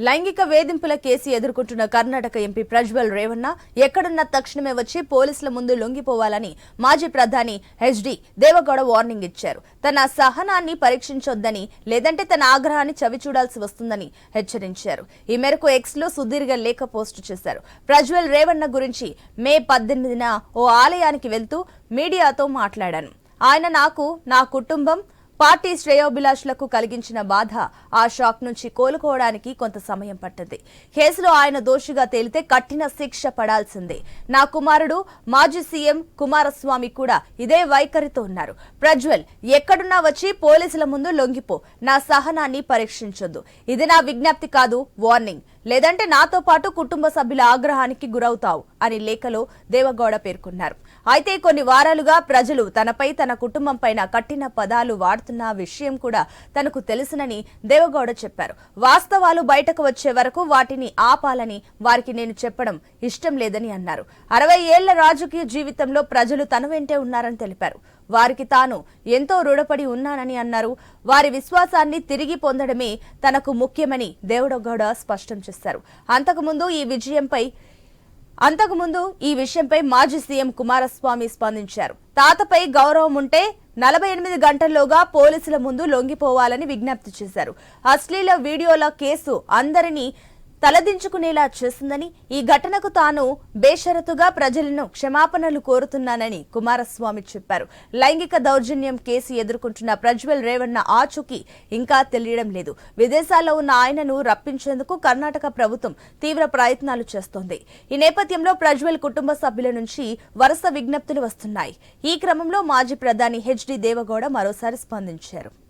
లైంగిక వేధింపుల కేసు ఎదుర్కొంటున్న కర్ణాటక ఎంపీ ప్రజ్వల్ రేవన్న ఎక్కడున్నా తక్షణమే వచ్చి పోలీసుల ముందు లొంగిపోవాలని మాజీ ప్రధాని హెచ్డి దేవగౌడ వార్నింగ్ ఇచ్చారు. తన సహనాన్ని పరీక్షించొద్దని లేదంటే తన ఆగ్రహాన్ని చవి చూడాల్సి వస్తుందని హెచ్చరించారు. ఈ మేరకు ఎక్స్లో సుదీర్ఘ లేఖ పోస్టు చేశారు. ప్రజ్వల్ రేవన్న గురించి మే పద్దెనిమిదిన ఓ ఆలయానికి వెళ్తూ మీడియాతో మాట్లాడాను. ఆయన నాకు నా కుటుంబం పార్టీ శ్రేయోభిలాషులకు కలిగించిన బాధ ఆ షాక్ నుంచి కోలుకోవడానికి కొంత సమయం పట్టింది. కేసులో ఆయన దోషిగా తేలితే కఠిన శిక్ష పడాల్సిందే. నా కుమారుడు మాజీ సీఎం కుమారస్వామి కూడా ఇదే వైఖరితో ఉన్నారు. ప్రజ్వల్ ఎక్కడున్నా వచ్చి పోలీసుల ముందు లొంగిపో. నా సహనాన్ని పరీక్షించొద్దు. ఇది నా విజ్ఞప్తి కాదు వార్నింగ్. లేదంటే నాతో పాటు కుటుంబ సభ్యుల ఆగ్రహానికి గురవుతావు అని లేఖలో దేవగౌడ పేర్కొన్నారు. అయితే కొన్ని వారాలుగా ప్రజలు తనపై తన కుటుంబం పైన కట్టిన పదాలు వాడుతున్న విషయం కూడా తనకు తెలుసునని దేవగౌడ చెప్పారు. వాస్తవాలు బయటకు వచ్చే వరకు వాటిని ఆపాలని వారికి నేను చెప్పడం ఇష్టం లేదని అన్నారు. అరవై ఏళ్ళ రాజకీయ జీవితంలో ప్రజలు తన వెంటే ఉన్నారని తెలిపారు. వారికి తాను ఎంతో రుణపడి ఉన్నానని అన్నారు. వారి విశ్వాసాన్ని తిరిగి పొందడమే తనకు ముఖ్యమని దేవడగౌడ స్పష్టం చేశారు. అంతకుముందు ఈ విజయంపై అంతకుముందు ఈ విషయంపై మాజీ సీఎం కుమారస్వామి స్పందించారు. తాతపై గౌరవం ఉంటే నలభై ఎనిమిది గంటల్లోగా పోలీసుల ముందు లొంగిపోవాలని విజ్ఞప్తి చేశారు. అశ్లీల వీడియోల కేసు అందరినీ తలదించుకునేలా చేసిందని ఈ ఘటనకు తాను బేషరతుగా ప్రజలను క్షమాపణలు కోరుతున్నానని కుమారస్వామి చెప్పారు. లైంగిక దౌర్జన్యం కేసు ఎదుర్కొంటున్న ప్రజ్వల్ రేవణ్ణ ఆచూకీ ఇంకా తెలియడం లేదు. విదేశాల్లో ఉన్న ఆయనను రప్పించేందుకు కర్ణాటక ప్రభుత్వం తీవ్ర ప్రయత్నాలు చేస్తోంది. ఈ నేపథ్యంలో ప్రజ్వల్ కుటుంబ సభ్యుల నుంచి వరుస విజ్ఞప్తులు వస్తున్నాయి. ఈ క్రమంలో మాజీ ప్రధాని హెచ్డి దేవగౌడ మరోసారి స్పందించారు.